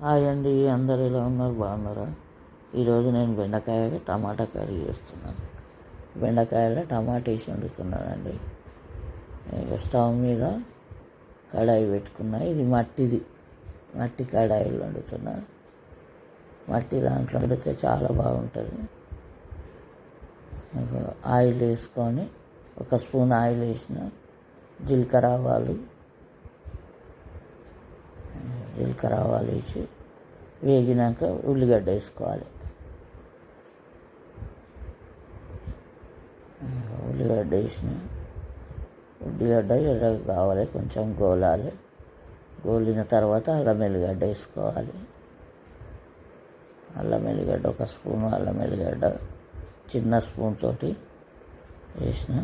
Hi అండి అందరు ఎలా ఉన్నారు? బాగున్నారా? ఈరోజు నేను బెండకాయ టమాటా కర్రీ చేస్తున్నాను. బెండకాయలో టమాటా వేసి వండుతున్నానండి. స్టవ్ మీద కడాయి పెట్టుకున్నా. ఇది మట్టిది. మట్టి కడాయిలో వండుతున్నా. మట్టి దాంట్లో వండితే చాలా బాగుంటుంది. ఆయిల్ వేసుకొని ఒక స్పూన్ ఆయిల్ వేసిన జీలకర్ర ఆవాలు జీలకర్ర ఆవాలు వేసి వేగినాక ఉల్లిగడ్డ వేసుకోవాలి. ఉల్లిగడ్డ వేసిన ఉల్లిగడ్డ ఎర్రగా కావాలి కొంచెం గోలాలి. గోలిన తర్వాత అల్లం ఎల్లిగడ్డ వేసుకోవాలి. అల్లం ఎల్లిగడ్డ ఒక స్పూన్ అల్లం ఎల్లిగడ్డ చిన్న స్పూన్ తోటి వేసిన.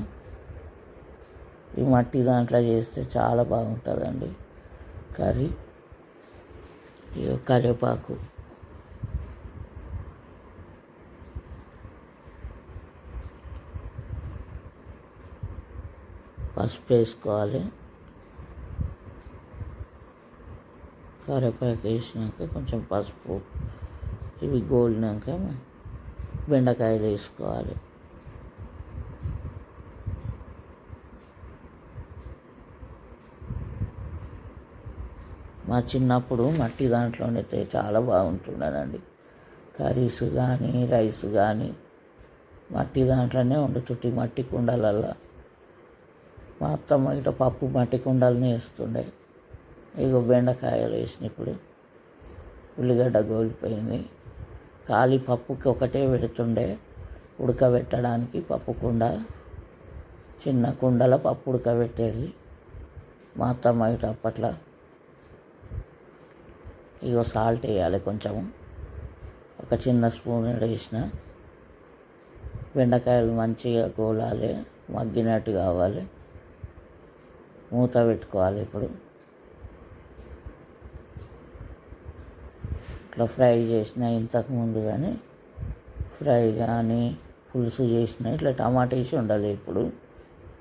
ఈ మట్టి దాంట్లో చేస్తే చాలా బాగుంటుందండి. కర్రీ ఇక కరివేపాకు. పసుపు వేసుకోవాలి. కరివేపాకు వేసినాక కొంచెం పసుపు ఇవి గోలినాక బెండకాయలు వేసుకోవాలి. మా చిన్నప్పుడు మట్టి దాంట్లో అయితే చాలా బాగుంటుండేనండి. కర్రీస్ కానీ రైస్ కానీ మట్టి దాంట్లోనే వండుతుంటే మట్టి కుండలల్లో. మా అత్తమ్మ ఇట్లా పప్పు మట్టి కుండలనే వేస్తుండే. ఇగో బెండకాయలు వేసిన ఇప్పుడు. ఉల్లిగడ్డ గోలిపోయింది. ఖాళీ పప్పుకి ఒకటే పెడుతుండే. ఉడకబెట్టడానికి పప్పు కుండ చిన్న కుండల పప్పు ఉడకబెట్టేది. మా అత్తమ్మ ఇటు అప్పట్లో ఇగో సాల్ట్ వేయాలి కొంచెం ఒక చిన్న స్పూన్ వేసిన. బెండకాయలు మంచిగా గోలాలి మగ్గినట్టు కావాలి. మూత పెట్టుకోవాలి ఇప్పుడు. ఇట్లా ఫ్రై చేసిన ఇంతకు ముందు కానీ ఫ్రై కానీ పులుసు చేసిన ఇట్లా టమాటా వేసి ఉండాలి ఇప్పుడు.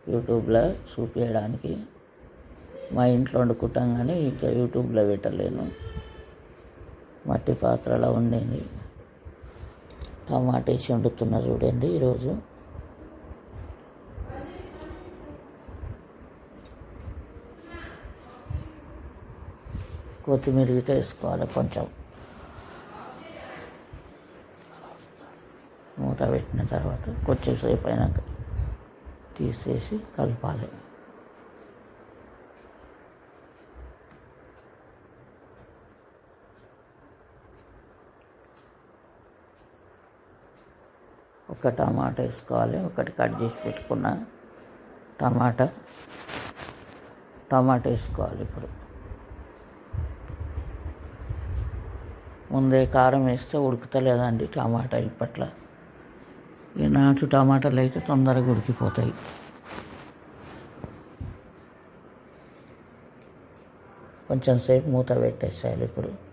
యూట్యూబ్లో చూపించడానికి మా ఇంట్లో వండుకుంటాం కానీ ఇంకా యూట్యూబ్లో పెట్టలేను. మట్టి పాత్రలో ఉండింది టమాటా వేసి వండుతున్నా చూడండి ఈరోజు. కొత్తిమీర గిట్ట వేసుకోవాలి కొంచెం. మూత పెట్టిన తర్వాత కొంచెం సేపు అయినాక తీసేసి కలపాలి. ఒక టమాటా వేసుకోవాలి ఒకటి కట్ చేసి పెట్టుకున్న టమాటా. టమాటా వేసుకోవాలి ఇప్పుడు. ముందే కారం వేస్తే ఉడుకుతలేదండి టమాటా ఇప్పట్లో. ఈ నాటు టమాటాలు అయితే తొందరగా ఉడికిపోతాయి. కొంచెం సేపు మూత పెట్టేసేయాలి ఇప్పుడు.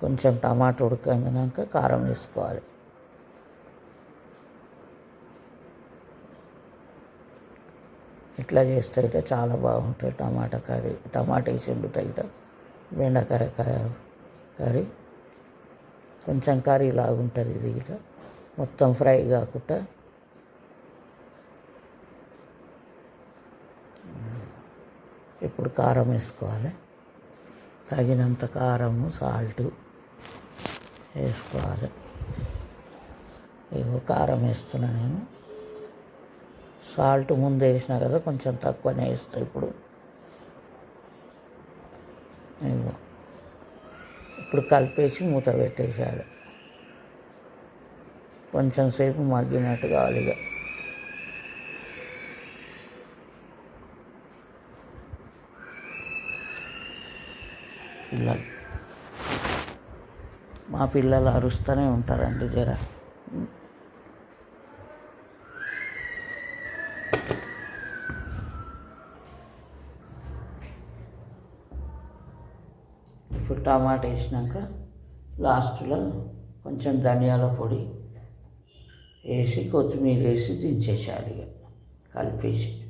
కొంచెం టమాటా ఉడకగాక కారం వేసుకోవాలి. ఇట్లా చేస్తే అయితే చాలా బాగుంటుంది టమాటా కర్రీ. టమాటా వేసి వండుతాయి బెండకాయ కర్రీ కొంచెం కర్రీ లాగుంటుంది ఇది ఇట మొత్తం ఫ్రై కాకుండా. ఇప్పుడు కారం వేసుకోవాలి. తగినంత కారము సాల్టు. వేసుకోవాలి. ఇగో కారం వేస్తున్నా నేను. సాల్ట్ ముందు వేసినా కదా కొంచెం తక్కువనే వేస్తా ఇప్పుడు. ఇగో ఇప్పుడు కలిపేసి మూత పెట్టేసేయాలి. కొంచెం సేపు మగ్గినట్టు కావాలి ఇక పిల్లలు మా పిల్లలు అరుస్తూనే ఉంటారండి జర. ఇప్పుడు టమాటా వేసినాక లాస్ట్లో కొంచెం ధనియాల పొడి వేసి కొత్తిమీర వేసి దించేసేయాలి ఇక. కలిపేసి.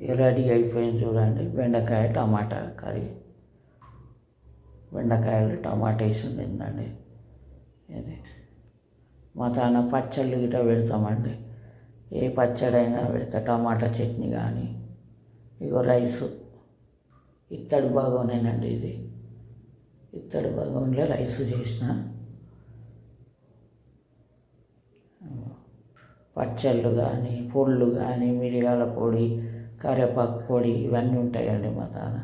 రెడీ అయిపోయింది చూడండి బెండకాయ టమాటా కర్రీ. బెండకాయలు టమాటా వేసి తిందండి ఇది మా తాన పచ్చళ్ళు గిట్ట పెడతామండి. ఏ పచ్చడైనా పెడతా టమాటా చట్నీ కానీ ఇగో రైసు. ఇత్తడి భాగంనేనండి ఇది. ఇత్తడి భాగంలో రైసు చేసిన. పచ్చళ్ళు కానీ పొళ్ళు కానీ మిరియాల పొడి కరివేపాకు పొడి ఇవన్నీ ఉంటాయండి మా తాన.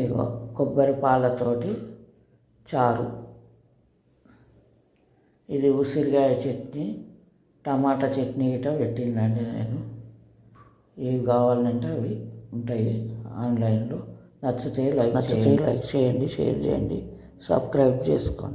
ఇగో కొబ్బరి పాలతోటి చారు. ఇది ఉసిరికాయ చట్నీ టమాటా చట్నీ గిట్ట పెట్టిందండి నేను. ఏవి కావాలంటే అవి ఉంటాయి ఆన్లైన్లో. నచ్చితే లైక్ నచ్చితే లైక్ చేయండి షేర్ చేయండి సబ్స్క్రైబ్ చేసుకోండి.